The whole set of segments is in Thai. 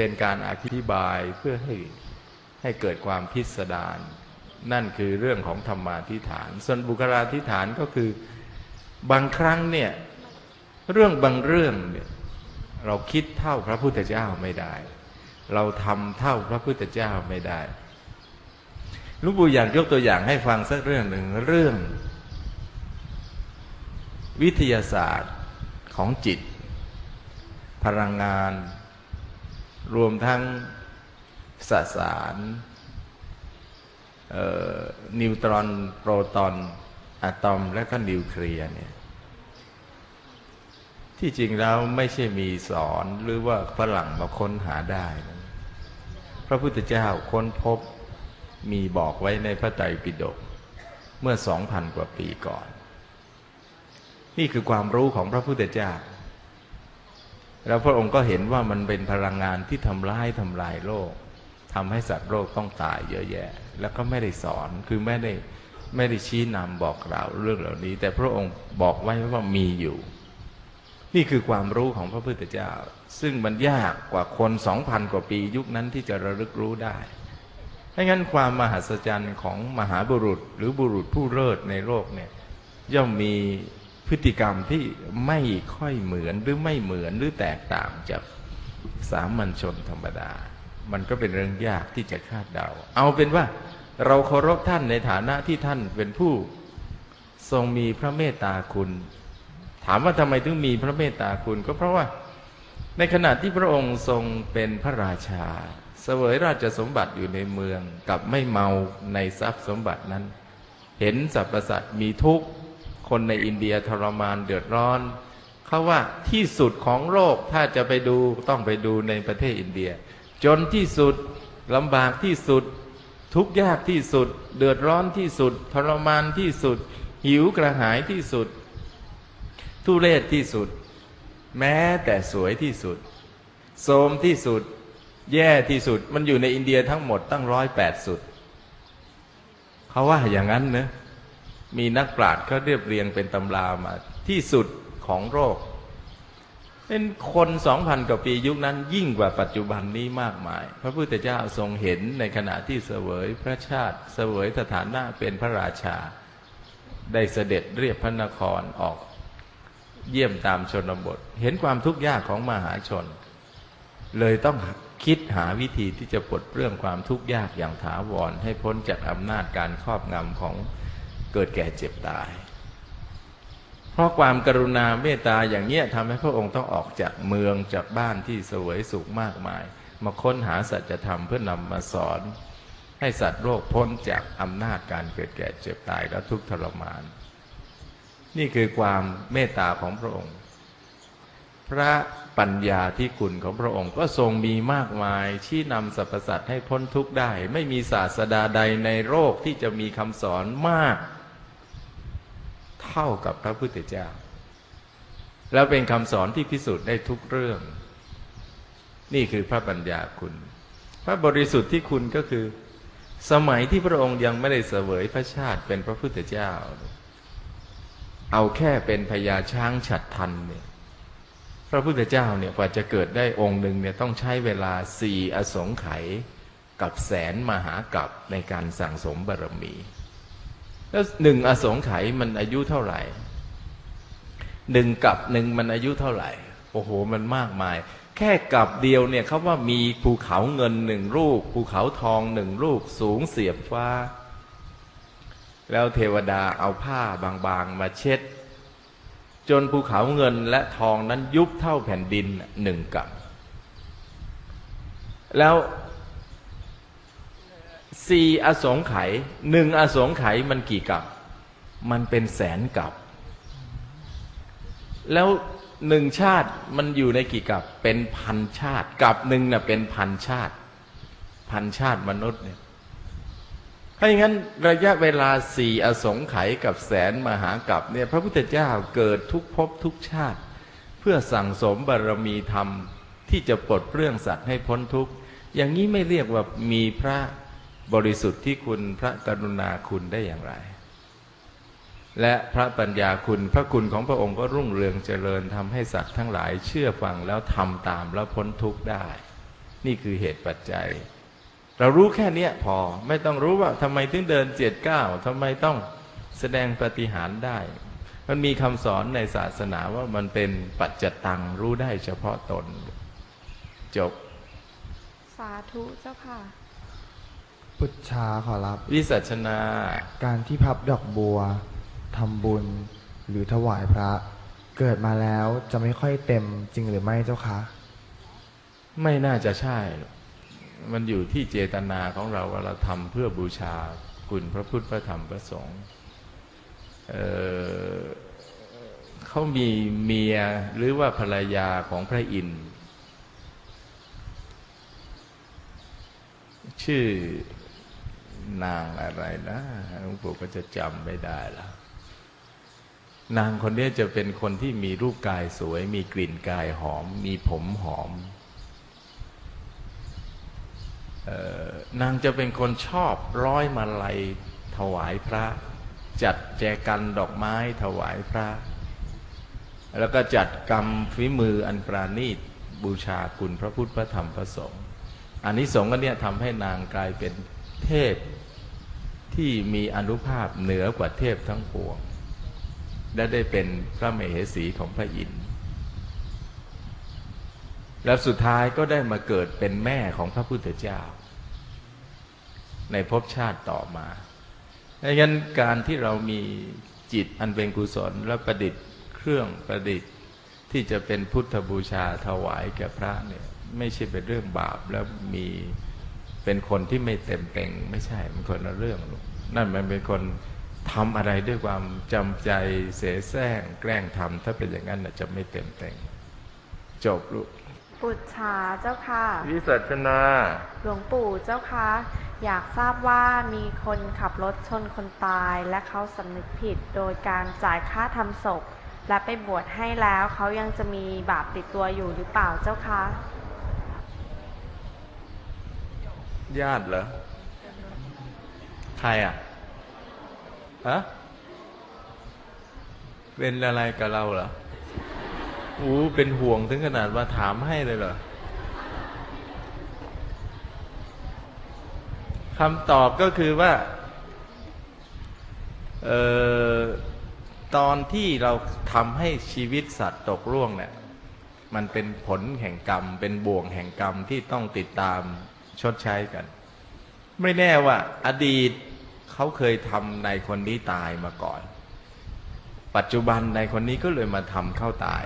เป็นการอธิบายเพื่อให้ให้เกิดความพิสดารนั่นคือเรื่องของธรรมาธิฐาน ส่วนบุคลาธิฐานก็คือบางครั้งเนี่ยเรื่องบางเรื่องเนี่ยเราคิดเท่าพระพุทธเจ้าไม่ได้ เราทำเท่าพระพุทธเจ้าไม่ได้ลุงปู่อยากยกตัวอย่างให้ฟังสักเรื่องหนึ่งเรื่อง วิทยาศาสตร์ของจิต พลังงาน รวมทั้งสสารนิวตรอนโปรตอนอะตอมและก็นิวเคลียร์เนี่ยที่จริงแล้วไม่ใช่มีสอนหรือว่าฝรั่งมาค้นหาได้ พระพุทธเจ้าค้นพบมีบอกไว้ในพระไตรปิฎกเมื่อสองพันกว่าปีก่อน นี่คือความรู้ของพระพุทธเจ้า แล้วพระองค์ก็เห็นว่ามันเป็นพลังงานที่ทำร้ายทำลายโลกทำให้สัตว์โลกต้องตายเยอะแยะ แล้วก็ไม่ได้สอนคือไม่ได้ไม่ได้ชี้นำบอกกล่าวเรื่องเหล่านี้ แต่พระองค์บอกไว้ว่ามีอยู่ นี่คือความรู้ของพระพุทธเจ้า ซึ่งมันยากกว่าคนสองพันกว่าปียุคนั้นที่จะระลึกรู้ได้ถ้างั้นความมหัศจรรย์ของมหาบุรุษหรือบุรุษผู้เลิศในโลกเนี่ยย่อมมี พฤติกรรมที่ไม่ค่อยเหมือนหรือไม่เหมือนหรือแตกต่างจากสามัญชนธรรมดา มันก็เป็นเรื่องยากที่จะคาดเดา เอาเป็นว่าเราเคารพท่านในฐานะที่ท่านเป็นผู้ทรงมีพระเมตตาคุณ ถามว่าทำไมถึงมีพระเมตตาคุณก็เพราะว่า ในขณะที่พระองค์ทรงเป็นพระราชา เสวยราชสมบัติอยู่ในเมืองกับไม่เมาในทรัพย์สมบัตินั้น เห็นสรรพสัตว์มีทุกข์ คนในอินเดียทรมานเดือดร้อนเขาว่าที่สุดของโลกถ้าจะไปดูต้องไปดูในประเทศอินเดีย จนที่สุดลำบากที่สุด ทุกข์ยากที่สุด เดือดร้อนที่สุด ทรมานที่สุด หิวกระหายที่สุด ทุเรศที่สุด แม้แต่สวยที่สุดโสมที่สุด แย่ที่สุด มันอยู่ในอินเดียทั้งหมดตั้งร้อยแปดสุดเขาว่าอย่างนั้นเนะ มีนักปราชญ์เขาเรียบเรียงเป็นตำรามาที่สุดของโรค เป็นคนสองพันกว่าปียุคนั้นยิ่งกว่าปัจจุบันนี้มากมาย พระพุทธเจ้าทรงเห็นในขณะที่เสวยพระชาติ เสวยสถานะเป็นพระราชา ได้เสด็จเรียบพระนครออก เยี่ยมตามชนบท เห็นความทุกข์ยากของมหาชน เลยต้องคิดหาวิธีที่จะปลดเรื่องความทุกข์ยากอย่างถาวรให้พ้นจากอำนาจการครอบงำของ เกิดแก่เจ็บตาย เพราะความกรุณาเมตตาอย่างเนี้ยทำให้พระองค์ต้องออกจากเมืองจากบ้านที่สวยสุขมากมาย มาค้นหาสัจธรรมเพื่อนำมาสอน ให้สัตว์โลกพ้นจากอำนาจการเกิดแก่เจ็บตายและทุกข์ทรมาน นี่คือความเมตตาของพระองค์ พระปัญญาที่คุณของพระองค์ก็ทรงมีมากมาย ชี้นำสรรพสัตว์ให้พ้นทุกข์ได้ ไม่มีศาสดาใดในโลกที่จะมีคำสอนมาก เท่ากับพระพุทธเจ้า แล้วเป็นคำสอนที่พิสูจน์ได้ทุกเรื่อง นี่คือพระปัญญาคุณ พระบริสุทธิ์ที่คุณก็คือ สมัยที่พระองค์ยังไม่ได้เสวยพระชาติเป็นพระพุทธเจ้า เอาแค่เป็นพญาช้างฉัดทันเนี่ยพระพุทธเจ้าเนี่ยกว่าจะเกิดได้องค์หนึ่งเนี่ยต้องใช้เวลาสี่อสงไขยกับแสนมหากับในการสั่งสมบารมี แล้วหนึ่งอสงไขยมันอายุเท่าไหร่หนึ่งกับหนึ่งมันอายุเท่าไหร่ โอ้โห มันมากมาย แค่กับเดียวเนี่ยเขาว่ามีภูเขาเงินหนึ่งลูกภูเขาทองหนึ่งลูกสูงเสียบฟ้า แล้วเทวดาเอาผ้าบางๆมาเช็ด จนภูเขาเงินและทองนั้นยุบเท่าแผ่นดินหนึ่งกับ แล้ว สี่อสงไขยหนึ่งอสงไขยมันกี่กับ มันเป็นแสนกับ แล้วหนึ่งชาติมันอยู่ในกี่กับ เป็นพันชาติ กับหนึ่งเน่ะเป็นพันชาติ พันชาติมนุษย์เนี่ยถ้าอย่างนั้นระยะเวลาสี่อสงไขยกับแสนมหากับเนี่ยพระพุทธเจ้าเกิดทุกภพทุกชาติ เพื่อสั่งสมบารมีธรรมที่จะปลดเปลื้องสัตว์ให้พ้นทุกข์อย่างนี้ไม่เรียกว่ามีพระ บริสุทธิ์ที่คุณพระกรุณาคุณได้อย่างไร และพระปัญญาคุณพระคุณของพระองค์ก็รุ่งเรืองเจริญทำให้สัตว์ทั้งหลายเชื่อฟังแล้วทำตามแล้วพ้นทุกข์ได้ นี่คือเหตุปัจจัย เรารู้แค่นี้พอไม่ต้องรู้ว่าทำไมถึงเดินเจ็ดเก้าทำไมต้องแสดงปฏิหารได้ มันมีคำสอนในศาสนาว่ามันเป็นปัจจตังรู้ได้เฉพาะตน จบ สาธุเจ้าค่ะ พุทธาขอรับ วิสัชนา การที่พับดอกบัวทำบุญ หรือถวายพระ เกิดมาแล้วจะไม่ค่อยเต็มจริงหรือไม่เจ้าคะ ไม่น่าจะใช่หรอกมันอยู่ที่เจตนาของเราว่าเราทำเพื่อบูชาคุณพระพุทธพระธรรมพระสงฆ์เอ่อเขามีเมียหรือว่าภรรยาของพระอินทร์ชื่อ นางอะไรนะหลวงปู่ก็จะจำไม่ได้แล้ว นางคนนี้จะเป็นคนที่มีรูปกายสวย มีกลิ่นกายหอม มีผมหอมออนางจะเป็นคนชอบร้อยมาลัยถวายพระ จัดแจกันดอกไม้ถวายพระ แล้วก็จัดกรรมฝีมืออันปราณีตบูชาคุณพระพุทธพระธรรมพระสงฆ์อันนี้สงส์ก็เนี่ยทำให้นางกลายเป็น เทพที่มีอนุภาพเหนือกว่าเทพทั้งปวง และได้เป็นพระมเหสีของพระอินทร์แล้วสุดท้ายก็ได้มาเกิดเป็นแม่ของพระพุทธเจ้า ในภพชาติต่อมาดังนั้นการที่เรามีจิตอันเป็นกุศลและประดิษฐ์เครื่องประดิษฐ์ที่จะเป็นพุทธบูชาถวายแก่พระเนี่ยไม่ใช่เป็นเรื่องบาปแล้วมี เป็นคนที่ไม่เต็มเต็งไม่ใช่มันคนละเรื่องลูกนั่นมันเป็นคนทำอะไรด้วยความจำใจเสแสร้งแกล้งทำถ้าเป็นอย่างนั้นน่ะจะไม่เต็มเต็งจบลูกปุจฉาเจ้าค่ะ วิสัชนา หลวงปู่เจ้าค่ะ อยากทราบว่ามีคนขับรถชนคนตายและเขาสำนึกผิดโดยการจ่ายค่าทำศพ และไปบวชให้แล้วเขายังจะมีบาปติดตัวอยู่หรือเปล่าเจ้าคะ ญาติเหรอ ใครอะ ฮะ เป็นอะไรกับเราเหรอ อู้เป็นห่วงถึงขนาดว่าถามให้เลยเหรอคำตอบก็คือว่า เอ่อ ตอนที่เราทำให้ชีวิตสัตว์ตกร่วงเนี่ย มันเป็นผลแห่งกรรม เป็นบ่วงแห่งกรรมที่ต้องติดตาม ชดใช้กัน ไม่แน่ว่า อดีตเขาเคยทำในคนนี้ตายมาก่อน ปัจจุบันในคนนี้ก็เลยมาทำเข้าตาย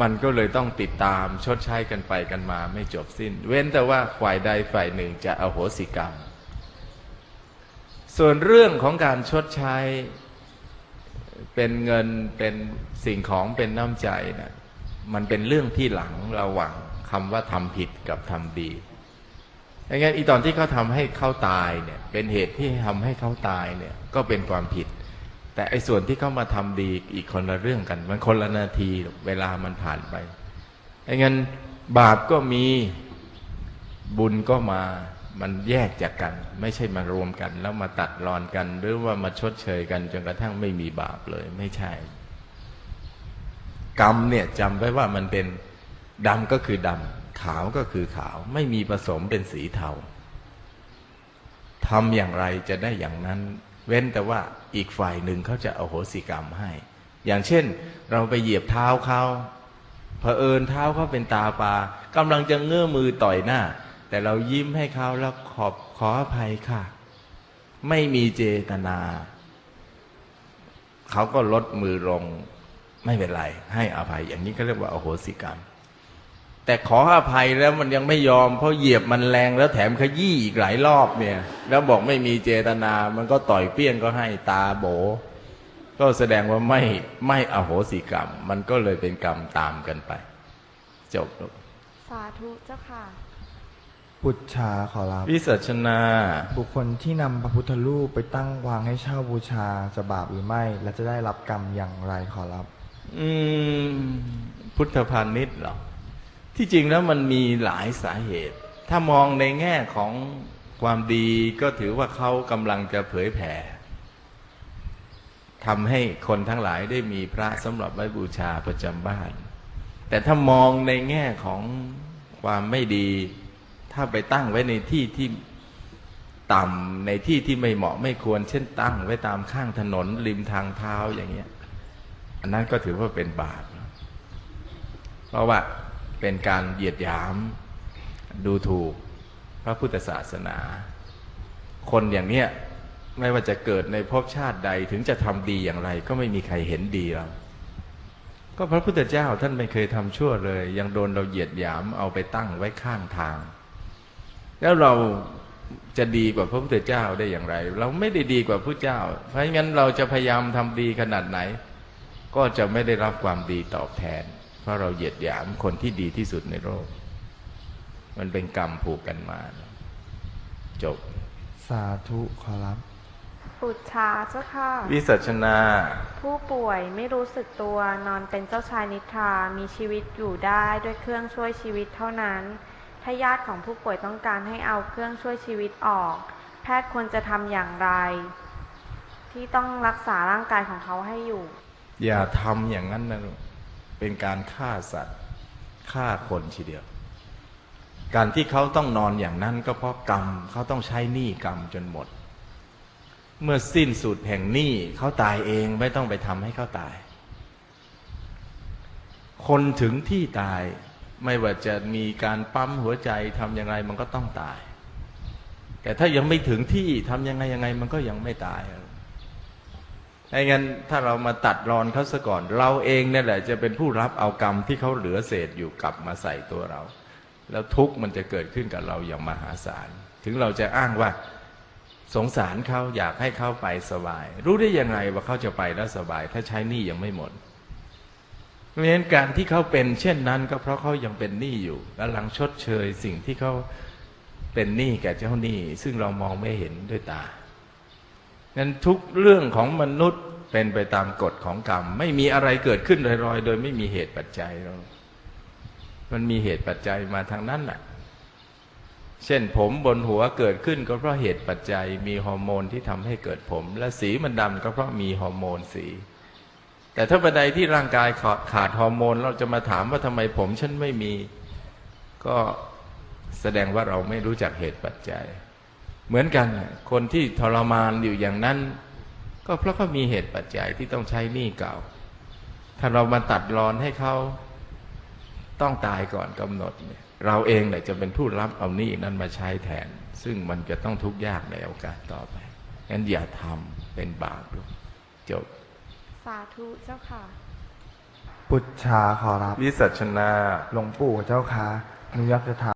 มันก็เลยต้องติดตามชดใช้กันไปกันมาไม่จบสิ้น เว้นแต่ว่าฝ่ายใดฝ่ายหนึ่งจะอโหสิกรรม ส่วนเรื่องของการชดใช้เป็นเงินเป็นสิ่งของเป็นน้ำใจนะมันเป็นเรื่องที่หลังระหว่าง คำว่าทำผิดกับทำดีดังนั้นอีตอนที่เขาทำให้เขาตายเนี่ย เป็นเหตุที่ทำให้เขาตายเนี่ย ก็เป็นความผิด แต่ไอ้ส่วนที่เขามาทำดีอีกคนละเรื่องกัน มันคนละนาทีเวลามันผ่านไปดังนั้นบาปก็มีบุญก็มา มันแยกจากกัน ไม่ใช่มารวมกัน แล้วมาตัดรอนกัน หรือว่ามาชดเชยกันจนกระทั่งไม่มีบาปเลย ไม่ใช่ กรรมเนี่ยจำไว้ว่ามันเป็น ดำก็คือดำขาวก็คือขาว ไม่มีผสมเป็นสีเทาทำอย่างไรจะได้อย่างนั้น เว้นแต่ว่าอีกฝ่ายหนึ่งเขาจะอโหสิกรรมให้ อย่างเช่น เราไปเหยียบเท้าเขาเผอิญเท้าเขาเป็นตาปลากำลังจะเงื้อมือต่อยหน้า แต่เรายิ้มให้เขาแล้วขอบขออภัยค่ะ ไม่มีเจตนาเขาก็ลดมือลงไม่เป็นไร ให้อภัยอย่างนี้ก็เรียกว่าอโหสิกรรม แต่ขออภัยแล้วมันยังไม่ยอม เพราะเหยียบมันแรงแล้วแถมขยี้อีกหลายรอบเนี่ย แล้วบอกไม่มีเจตนามันก็ต่อยเปี้ยงก็ให้ตาโบ ก็แสดงว่าไม่ไม่อโหสิกรรม มันก็เลยเป็นกรรมตามกันไป จบลูกสาธุเจ้าค่ะพุทธาขอรับวิสัชนา บุคคลที่นำพระพุทธรูปไปตั้งวางให้เช่าบูชาจะบาปหรือไม่ และจะได้รับกรรมอย่างไรขอรับ อืม พุทธพาณิชย์เหรอ ที่จริงแล้วมันมีหลายสาเหตุ ถ้ามองในแง่ของความดีก็ถือว่าเขากำลังจะเผยแผ่ทำให้คนทั้งหลายได้มีพระสำหรับไว้บูชาประจำบ้าน แต่ถ้ามองในแง่ของความไม่ดี ถ้าไปตั้งไว้ในที่ที่ต่ำในที่ที่ไม่เหมาะไม่ควร เช่นตั้งไว้ตามข้างถนนริมทางเท้าอย่างเงี้ย อันนั้นก็ถือว่าเป็นบาป เพราะว่า เป็นการเหยียดหยาม ดูถูกพระพุทธศาสนา คนอย่างเนี้ยไม่ว่าจะเกิดในภพชาติใดถึงจะทำดีอย่างไร ก็ไม่มีใครเห็นดีเราก็พระพุทธเจ้าท่านไม่เคยทำชั่วเลย ยังโดนเราเหยียดหยามเอาไปตั้งไว้ข้างทาง แล้วเราจะดีกว่าพระพุทธเจ้าได้อย่างไร เราไม่ได้ดีกว่าพระเจ้า เพราะงั้นเราจะพยายามทำดีขนาดไหน ก็จะไม่ได้รับความดีตอบแทน เพราะเราเหยียดหยามคนที่ดีที่สุดในโลก มันเป็นกรรมผูกกันมา จบ สาธุขอรับ ปุจชาเจ้าค่ะ วิสัชนา ผู้ป่วยไม่รู้สึกตัวนอนเป็นเจ้าชายนิทรา มีชีวิตอยู่ได้ด้วยเครื่องช่วยชีวิตเท่านั้น ถ้าญาติของผู้ป่วยต้องการให้เอาเครื่องช่วยชีวิตออก แพทย์ควรจะทำอย่างไร ที่ต้องรักษาร่างกายของเขาให้อยู่ อย่าทำอย่างนั้นนะลูก เป็นการฆ่าสัตว์ฆ่าคนทีเดียว การที่เขาต้องนอนอย่างนั้นก็เพราะกรรมเขาต้องใช้หนี้กรรมจนหมด เมื่อสิ้นสุดแห่งหนี้เขาตายเองไม่ต้องไปทำให้เขาตาย คนถึงที่ตายไม่ว่าจะมีการปั๊มหัวใจทำยังไงมันก็ต้องตาย แต่ถ้ายังไม่ถึงที่ทำยังไงยังไงมันก็ยังไม่ตาย ไม่งั้นถ้าเรามาตัดรอนเขาซะก่อน เราเองเนี่ยแหละจะเป็นผู้รับเอากรรมที่เขาเหลือเศษอยู่กลับมาใส่ตัวเรา แล้วทุกข์มันจะเกิดขึ้นกับเราอย่างมหาศาล ถึงเราจะอ้างว่าสงสารเขาอยากให้เขาไปสบาย รู้ได้ยังไงว่าเขาจะไปแล้วสบาย ถ้าใช้หนี้ยังไม่หมดเพราะฉะนั้นการที่เขาเป็นเช่นนั้นก็เพราะเขายังเป็นหนี้อยู่กำลังชดเชยสิ่งที่เขาเป็นหนี้แก่เจ้าหนี้ ซึ่งเรามองไม่เห็นด้วยตา นั้นทุกเรื่องของมนุษย์เป็นไปตามกฎของกรรม ไม่มีอะไรเกิดขึ้นลอยๆ โดยไม่มีเหตุปัจจัยมันมีเหตุปัจจัยมาทางนั้นแหละเช่นผมบนหัวเกิดขึ้นก็เพราะเหตุปัจจัยมีฮอร์โมนที่ทำให้เกิดผม และสีมันดำก็เพราะมีฮอร์โมนสี แต่ถ้าบันไดที่ร่างกายขาดขาดฮอร์โมน เราจะมาถามว่าทำไมผมฉันไม่มี ก็แสดงว่าเราไม่รู้จักเหตุปัจจัย เหมือนกันน่ะคนที่ทรมานอยู่อย่างนั้น ก็เพราะเขามีเหตุปัจจัยที่ต้องใช้หนี้เก่า ถ้าเรามาตัดรอนให้เขาต้องตายก่อนกำหนดเนี่ยเราเองแหละจะเป็นผู้รับเอาหนี้นั้นมาใช้แทน ซึ่งมันจะต้องทุกข์ยากในโอกาสต่อไปงั้นอย่าทำเป็นบาปลูกจบ สาธุเจ้าค่ะ ปุจชาขอรับ วิสัชนา หลวงปู่เจ้าคะหนูอยากจะถาม